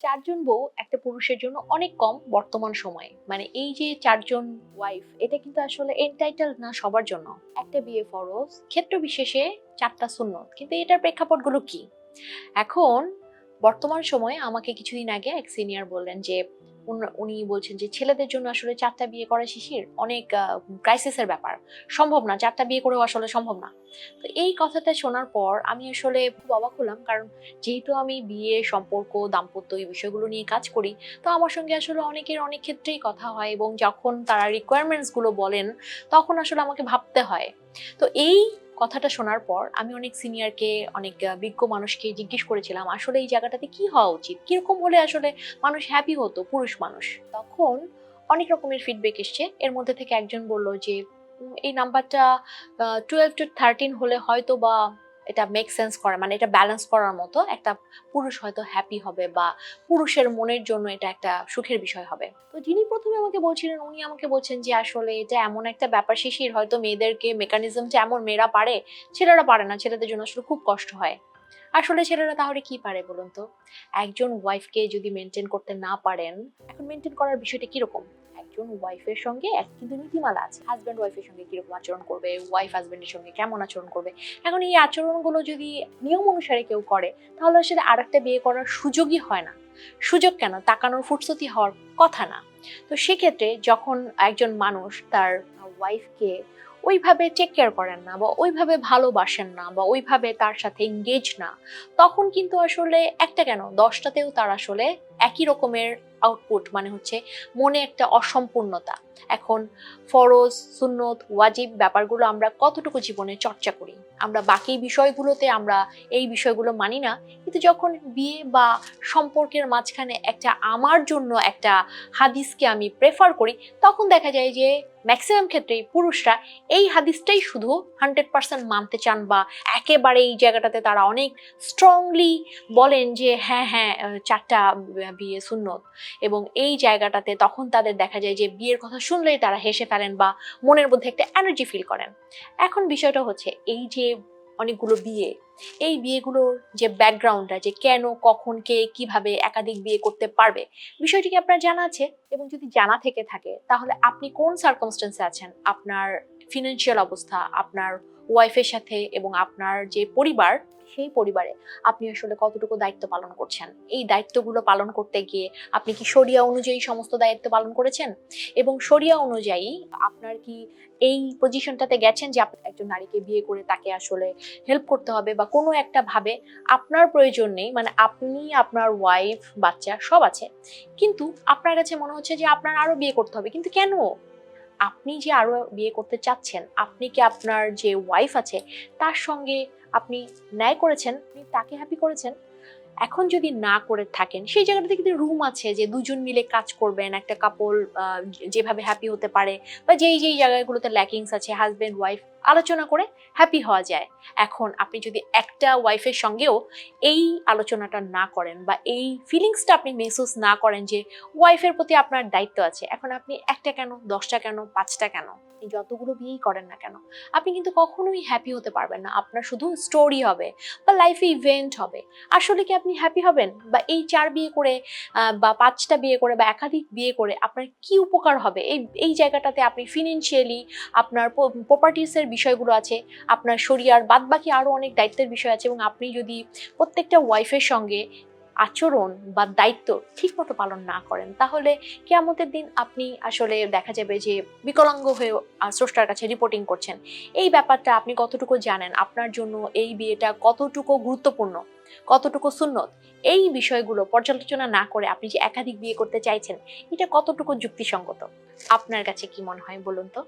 চারজন বউ, একটা পুরুষের জন্য অনেক কম বর্তমান সময়ে। মানে এই যে চারজন ওয়াইফ এটা কিন্তু আসলে এন্টাইটেল না সবার জন্য। একটা বিয়ে ফরজ, ক্ষেত্র বিশেষে চারটা সুন্নত, কিন্তু এটার প্রেক্ষাপটগুলো কি? এখন বর্তমান সময়ে আমাকে কিছুদিন আগে এক সিনিয়র বললেন যে, উন- বলছেন যে, ছেলেদের জন্য আসলে চারটা বিয়ে করা শিশির অনেক ক্রাইসিসের ব্যাপার। সম্ভব না, চারটা বিয়ে করেও আসলে সম্ভব না। তো এই কথাটা শোনার পর আমি আসলে খুব অবাক হলাম। কারণ যেহেতু আমি বিয়ে, সম্পর্ক, দাম্পত্য এই বিষয়গুলো নিয়ে কাজ করি, তো আমার সঙ্গে আসলে অনেকের অনেক ক্ষেত্রেই কথা হয় এবং যখন তারা রিকোয়ারমেন্টসগুলো বলেন, তখন আসলে আমাকে ভাবতে হয়। তো এই কথাটা শোনার পর আমি অনেক সিনিয়রকে অনেক বিজ্ঞ মানুষকে জিজ্ঞেস করেছিলাম, আসলে এই জায়গাটাতে কি হওয়া উচিত? কীরকম হলে আসলে মানুষ হ্যাপি হতো, পুরুষ মানুষ? তখন অনেক রকমের ফিডব্যাক এসছে। এর মধ্যে থেকে একজন বলল যে এই নাম্বারটা টুয়েলভ টু থার্টিন হলে হয়তো বা এটা মেক সেন্স করে মানে এটা ব্যালেন্স করার মতো একটা পুরুষ হয়তো হ্যাপি হবে বা পুরুষের মনের জন্য এটা একটা সুখের বিষয় হবে। তো যিনি প্রথমে আমাকে বলছিলেন, উনি আমাকে বলছেন যে আসলে এটা এমন একটা ব্যাপার, শিশির হয়তো মেয়েদেরকে মেকানিজমটা এমন মেয়েরা পারে, ছেলেরা পারে না, ছেলেদের জন্য আসলে খুব কষ্ট হয়। আসলে ছেলেরা তাহলে কি পারে বলুন তো? একজন ওয়াইফকে যদি মেনটেন করতে না পারেন, এখন মেনটেন করার বিষয়টা কীরকম? একজন ওয়াইফের সঙ্গে এক কিন্তু নীতিমালা আছে। হাজব্যান্ড ওয়াইফের সঙ্গে কীরকম আচরণ করবে? ওয়াইফ হাজব্যান্ডের সঙ্গে কেমন আচরণ করবে? এখন এই আচরণগুলো যদি নিয়ম অনুসারে কেউ করে, তাহলে আসলে আর একটা বিয়ে করার সুযোগই হয় না। সুযোগ কেন? তাকানোর ফুটসতি হওয়ার কথা না। তো সেক্ষেত্রে যখন একজন মানুষ তার ওয়াইফকে ওইভাবে টেক কেয়ার করেন না বা ওইভাবে ভালোবাসেন না বা ওইভাবে তার সাথে এঙ্গেজ না, তখন কিন্তু আসলে একটা কেন? দশটাতেও তার আসলে একই রকমের আউটপুট মানে হচ্ছে মনে একটা অসম্পূর্ণতা। এখন ফরজ সুন্নত ওয়াজিব ব্যাপারগুলো আমরা কতটুকু জীবনে চর্চা করি? আমরা বাকি বিষয়গুলোতে আমরা এই বিষয়গুলো মানি না কিন্তু যখন বিয়ে বা সম্পর্কের মাঝখানে একটা আমার জন্য একটা হাদিসকে আমি প্রেফার করি তখন দেখা যায় যে ম্যাক্সিমাম ক্ষেত্রেই পুরুষরা এই হাদিসটাই শুধু হান্ড্রেড পার্সেন্ট মানতে চান বা একেবারে এই জায়গাটাতে তারা অনেক স্ট্রংলি বলেন যে হ্যাঁ হ্যাঁ আহ, চারটা বিয়ে সুন্নত। এবং এই জায়গাটাতে তখন তাদের দেখা যায় যে বিয়ের কথা শুনলেই তারা হেসে ফেলেন বা মনের মধ্যে একটা এনার্জি ফিল করেন। এখন বিষয়টা হচ্ছে এই যে অনেকগুলো বিয়ে, এই বিয়েগুলোর যে ব্যাকগ্রাউন্ডটা যে কেন, কখন, কে, কীভাবে একাধিক বিয়ে করতে পারবে, বিষয়টি কি আপনার জানা আছে? এবং যদি জানা থেকে থাকে, তাহলে আপনি কোন সার্কমস্টেন্সে আছেন? আপনার ফিনান্সিয়াল অবস্থা, আপনার ওয়াইফের সাথে এবং আপনার যে পরিবার, সেই পরিবারে আপনি আসলে কতটুকু দায়িত্ব পালন করছেন? এই দায়িত্বগুলো পালন করতে গিয়ে আপনি কি শরিয়া অনুযায়ী সমস্ত দায়িত্ব পালন করেছেন? এবং শরিয়া অনুযায়ী আপনার কি এই পজিশনটাতে গেছেন যে একজন নারীকে বিয়ে করে তাকে আসলে হেল্প করতে হবে বা কোনো একটা ভাবে আপনার প্রয়োজন নেই? মানে আপনি, আপনার ওয়াইফ বাচ্চা সব আছে। কিন্তু আপনার কাছে মনে হচ্ছে যে আপনার আরও বিয়ে করতে হবে। কিন্তু কেন? আপনি যে আরও বিয়ে করতে চাচ্ছেন, আপনি কি আপনার যে ওয়াইফ আছে, তার সঙ্গে আপনি ন্যায় করেছেন? আপনি তাকে হ্যাপি করেছেন? এখন যদি না করে থাকেন, সেই জায়গাটাতে কিন্তু রুম আছে যে দুজন মিলে কাজ করবেন, একটা কাপল যেভাবে হ্যাপি হতে পারে বা যেই যেই জায়গাগুলোতে ল্যাকিংস আছে হাজব্যান্ড ওয়াইফ আলোচনা করে হ্যাপি হওয়া যায়। এখন আপনি যদি একটা ওয়াইফের সঙ্গেও এই আলোচনাটা না করেন বা এই ফিলিংসটা আপনি মেহসুস না করেন যে ওয়াইফের প্রতি আপনার দায়িত্ব আছে, এখন আপনি একটা কেন, দশটা কেন, পাঁচটা কেন যতগুলো বিয়েই করেন না কেন, আপনি কিন্তু কখনোই হ্যাপি হতে পারবেন না। আপনার শুধু স্টোরি হবে বা লাইফে ইভেন্ট হবে। আসলে কি আপনি হ্যাপি হবেন? বা এই চার বিয়ে করে বা পাঁচটা বিয়ে করে, বা একাধিক বিয়ে করে আপনার কি উপকার হবে? এই এই জায়গাটাতে আপনি ফিনান্সিয়ালি আপনার প্রপার্টিসের বিষয়গুলো আছে, আপনার শরীর শরিয়ার বাদবাকি আরও অনেক দায়িত্বের বিষয় আছে এবং আপনি যদি প্রত্যেকটা ওয়াইফের সঙ্গে আচরণ বা দায়িত্ব ঠিকমতো পালন না করেন, তাহলে কেয়ামতের দিন আপনি আসলে দেখা যাবে যে বিকলাঙ্গ হয়ে স্রষ্টার কাছে রিপোর্টিং করছেন। এই ব্যাপারটা আপনি কতটুকু জানেন? আপনার জন্য এই বিয়েটা কতটুকু গুরুত্বপূর্ণ? কতটুকু সুন্নত? এই বিষয়গুলো পর্যালোচনা না করে আপনি যে একাধিক বিয়ে করতে চাইছেন, এটা কতটুকু যুক্তিসঙ্গত? আপনার কাছে কি মনে হয় বলুন তো?